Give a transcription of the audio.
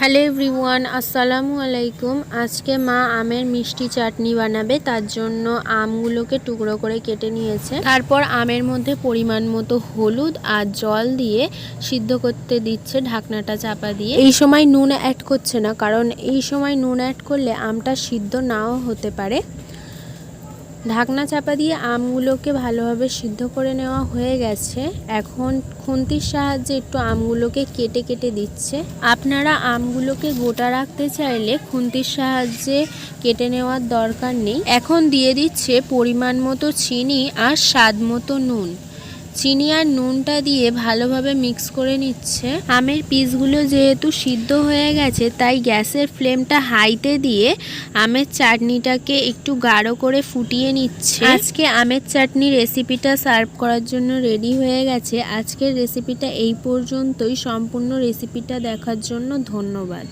Hello everyone, আসসালামু আলাইকুম। আজকে মা আমের মিষ্টি চাটনি বানাবে, তার জন্য আমগুলোকে টুকরো করে কেটে নিয়েছে। তারপর আমের মধ্যে পরিমাণ মতো হলুদ আর জল দিয়ে সিদ্ধ করতে দিচ্ছে ঢাকনাটা চাপা দিয়ে। এই সময় নুন অ্যাড করছে না, কারণ এই সময় নুন অ্যাড করলে আমটা সিদ্ধ নাও হতে পারে। ঢাকনা চাপা দিয়ে আমগুলোকে ভালোভাবে সিদ্ধ করে নেওয়া হয়ে গেছে। এখন খুন্তির সাহায্যে একটু আমগুলোকে কেটে কেটে দিচ্ছে। আপনারা আমগুলোকে গোটা রাখতে চাইলে খুন্তির সাহায্যে কেটে নেওয়ার দরকার নেই। এখন দিয়ে দিচ্ছে পরিমাণ মতো চিনি আর স্বাদ মতো নুন। চিনি আর নুনটা দিয়ে ভালোভাবে মিক্স করে নিচ্ছে। আমের পিসগুলো যেহেতু সিদ্ধ হয়ে গেছে, তাই গ্যাসের ফ্লেমটা হাইতে দিয়ে আমের চাটনিটাকে একটু গাঢ় করে ফুটিয়ে নিচ্ছে। আজকে আমের চাটনি রেসিপিটা সার্ভ করার জন্য রেডি হয়ে গেছে। আজকের রেসিপিটা এই পর্যন্তই। সম্পূর্ণ রেসিপিটা দেখার জন্য ধন্যবাদ।